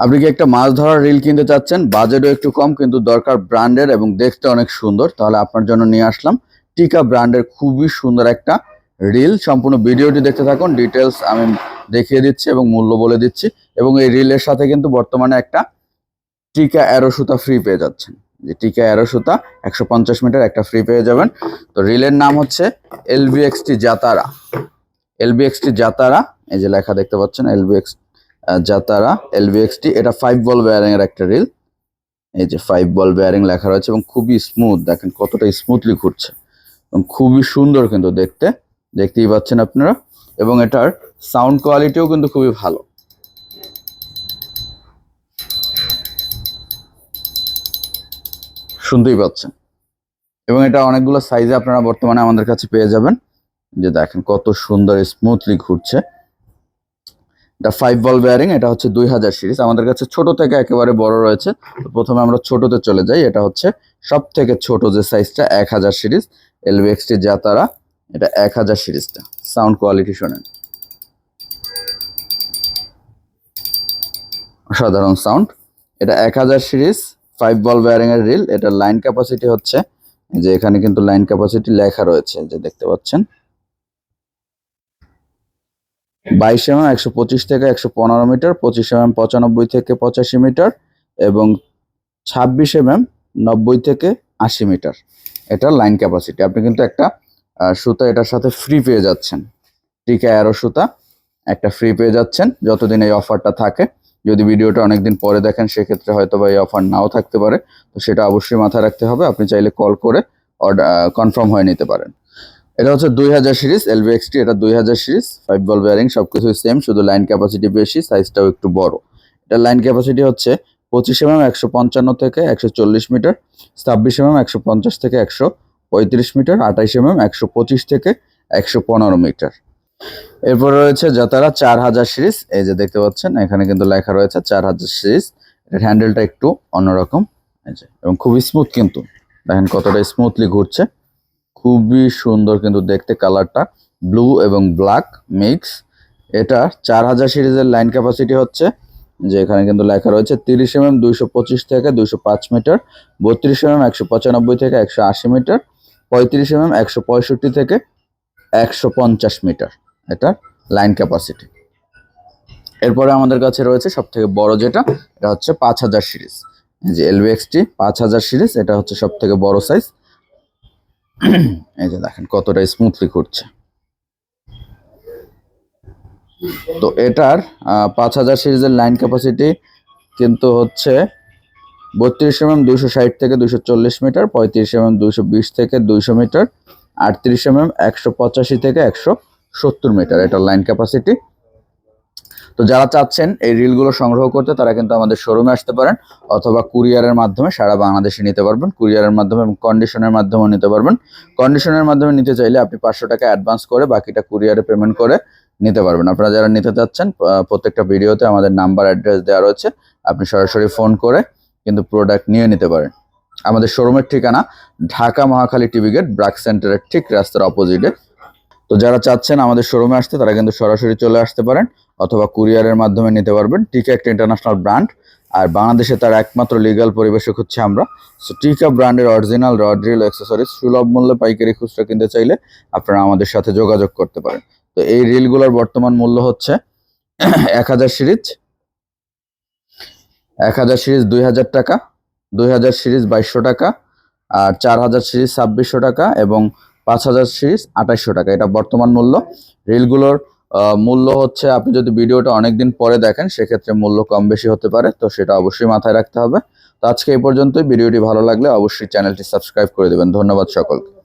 আপনি কি একটা মাছ ধরার রিল কিনতে চাচ্ছেন? বাজেটও একটু কম, কিন্তু দরকার ব্র্যান্ডের এবং দেখতে অনেক সুন্দর। তাহলে আপনার জন্য নিয়ে আসলাম টিকা ব্র্যান্ডের খুবই সুন্দর একটা রিল সম্পূর্ণ ভিডিওটি দেখতে থাকুন ডিটেলস আমি দেখিয়ে দিচ্ছি এবং মূল্য বলে দিচ্ছি। এবং এই রিলের সাথে কিন্তু বর্তমানে একটা টিকা অ্যারো সুতা ফ্রি পেয়ে যাচ্ছেন। যে টিকা অ্যারো সুতা, একশো পঞ্চাশ মিটার একটা ফ্রি পেয়ে যাবেন। তো রিলের নাম হচ্ছে এলবিএক্সটি জাতারা এলবিএক্সটি জাতারা এই যে লেখা দেখতে পাচ্ছেন এলবিএক্স জাতারা এলবিএক্সটি এটা ফাইভ বল বেয়ারিং এর একটা রিল এই যে ফাইভ বল বেয়ারিং লেখা রয়েছে এবং খুবই স্মুথ দেখেন কতটা স্মুথলি ঘুরছে। এবং খুবই সুন্দর কিন্তু দেখতে, দেখতেই পাচ্ছেন আপনারা। এবং এটার সাউন্ড কোয়ালিটিও কিন্তু খুবই ভালো। শুনতেই পাচ্ছেন। এবং এটা অনেকগুলো সাইজে আপনারা বর্তমানে আমাদের কাছে পেয়ে যাবেন। যে দেখেন কত সুন্দর স্মুথলি ঘুরছে। এটা ফাইভ বল বেয়ারিং এটা হচ্ছে দুই হাজার সিরিজ। আমাদের কাছে ছোট থেকে একেবারে বড় রয়েছে। প্রথমে আমরা ছোটতে চলে যাই। এটা হচ্ছে সব থেকে ছোট যে সাইজটা, এক হাজার সিরিজ। এলভিএক্সটি যা তারা, এটা এক হাজার সিরিজটা। সাউন্ড কোয়ালিটি শোনেন। সাধারণ সাউন্ড। এটা এক হাজার সিরিজ ফাইভ বল বেয়ারিং এর রিল। এটা লাইন ক্যাপাসিটি হচ্ছে যে এখানে কিন্তু লাইন ক্যাপাসিটি লেখা রয়েছে যে দেখতে পাচ্ছেন। বাইশ এম একশো পঁচিশ থেকে একশো পনেরো মিটার, পঁচিশ এম পঁচানব্বই থেকে পঁচাশি মিটার এবং ছাব্বিশ এম নব্বই থেকে আশি মিটার। এটা লাইন ক্যাপাসিটি আপনি কিন্তু একটা সুতা এটার সাথে ফ্রি পেয়ে যাচ্ছেন। টিকা অ্যারো সুতা, একটা ফ্রি পেয়ে যাচ্ছেন যতদিন এই অফারটা থাকে। যদি ভিডিওটা অনেকদিন পরে দেখেন, সেক্ষেত্রে হয়তো বা এই অফার নাও থাকতে পারে। তো সেটা অবশ্যই মাথায় রাখতে হবে। আপনি চাইলে কল করে অর্ডার কনফার্ম হয়ে নিতে পারেন। এটা হচ্ছে দুই হাজার সিরিজ এলভিএক্সটি এটা দুই হাজার সিরিজ ফাইভ বল বেয়ারিং সব কিছুই সেম শুধু লাইন ক্যাপাসিটি বেশি সাইজটাও একটু বড়। এটা লাইন ক্যাপাসিটি হচ্ছে পঁচিশ এমএম একশো পঞ্চান্ন থেকে একশো চল্লিশ মিটার ছাব্বিশ এমএম একশো পঞ্চাশ থেকে একশো পঁয়ত্রিশ মিটার আঠাইশ এমএম একশো পঁচিশ থেকে একশো পনেরো মিটার এরপর রয়েছে যাতারা চার হাজার সিরিজ, এই যে দেখতে পাচ্ছেন, এখানে কিন্তু লেখা রয়েছে চার হাজার সিরিজ এর হ্যান্ডেলটা একটু অন্যরকম এবং খুবই স্মুথ কিন্তু। দেখেন কতটা স্মুথলি ঘুরছে। খুবই সুন্দর কিন্তু দেখতে কালারটা। ব্লু এবং ব্ল্যাক মিক্স। এটা চার হাজার সিরিজের লাইন ক্যাপাসিটি হচ্ছে যে এখানে কিন্তু লেখা রয়েছে তিরিশ এম দুইশো পঁচিশ থেকে দুইশো পাঁচ মিটার, বত্রিশ এম এম একশো পঁচানব্বই থেকে একশো আশি মিটার, পঁয়ত্রিশ এম একশো পঁয়ষট্টি থেকে একশো পঞ্চাশ মিটার এটা লাইন ক্যাপাসিটি। এরপরে আমাদের কাছে রয়েছে সব থেকে বড় যেটা, এটা হচ্ছে পাঁচ হাজার সিরিজ। যে এলভিএক্সটি পাঁচ হাজার সিরিজ, এটা হচ্ছে সব থেকে বড় সাইজ। এই যে দেখেন কতটা স্মুথলি ঘুরছে তো এটার পাঁচ হাজার সিরিজের লাইন ক্যাপাসিটি কিন্তু হচ্ছে বত্রিশ এমএম দুইশো ষাট থেকে দুইশো চল্লিশ মিটার পঁয়ত্রিশ এমএম দুইশো বিশ থেকে দুইশো মিটার আটত্রিশ এমএম একশো পঁচাশি থেকে একশো সত্তর মিটার এটার লাইন ক্যাপাসিটি তো যারা চাচ্ছেন এই রিলগুলো সংগ্রহ করতে, তারা কিন্তু আমাদের শোরুমে আসতে পারেন অথবা কুরিয়ারের মাধ্যমে সারা বাংলাদেশে নিতে পারবেন। কুরিয়ারের মাধ্যমে এবং কন্ডিশনের মাধ্যমেও নিতে পারবেন। কন্ডিশনের মাধ্যমে নিতে চাইলে আপনি পাঁচশো টাকা অ্যাডভান্স করে বাকিটা কুরিয়ারে পেমেন্ট করে নিতে পারবেন। আপনারা যারা নিতে চাচ্ছেন প্রত্যেকটা ভিডিওতে আমাদের নাম্বার অ্যাড্রেস দেওয়া রয়েছে। আপনি সরাসরি ফোন করে কিন্তু প্রোডাক্ট নিয়ে নিতে পারেন। আমাদের শোরুমের ঠিকানা ঢাকা মহাখালী টিভি গেট ব্রাক সেন্টারের ঠিক রাস্তার অপোজিটে তো যারা চাচ্ছেন আমাদের শোরুমে আসতে, তারা কিন্তু সরাসরি চলে আসতে পারেন অথবা কুরিয়ারের মাধ্যমে নিতে পারবেন টিকা একটা ইন্টারন্যাশনাল ব্র্যান্ড আর বাংলাদেশে তার একমাত্র লিগ্যাল পরিবেশক হচ্ছে আমরা। সো টিকা ব্র্যান্ডের অরিজিনাল রড রিল অ্যাক্সেসরিজ সুলভ মূল্যে পাইকারি খুচরা কিনতে চাইলে আপনারা আমাদের সাথে যোগাযোগ করতে পারেন। তো এই রিলগুলোর বর্তমান মূল্য হচ্ছে এক হাজার সিরিজ, এক হাজার সিরিজ দুই হাজার টাকা, দুই হাজার সিরিজ বাইশশো টাকা, আর চার হাজার সিরিজ ছাব্বিশশো টাকা এবং পাঁচ হাজার সিরিজ আঠাশশো টাকা। এটা বর্তমান মূল্য। রিলগুলোর মূল্য হচ্ছে আপনি যদি ভিডিওটা অনেকদিন পরে দেখেন, সেক্ষেত্রে মূল্য কম বেশি হতে পারে, তো সেটা অবশ্যই মাথায় রাখতে হবে। তো আজকে এই পর্যন্তই। ভিডিওটি ভালো লাগলে অবশ্যই চ্যানেলটি সাবস্ক্রাইব করে দেবেন। ধন্যবাদ সকলকে।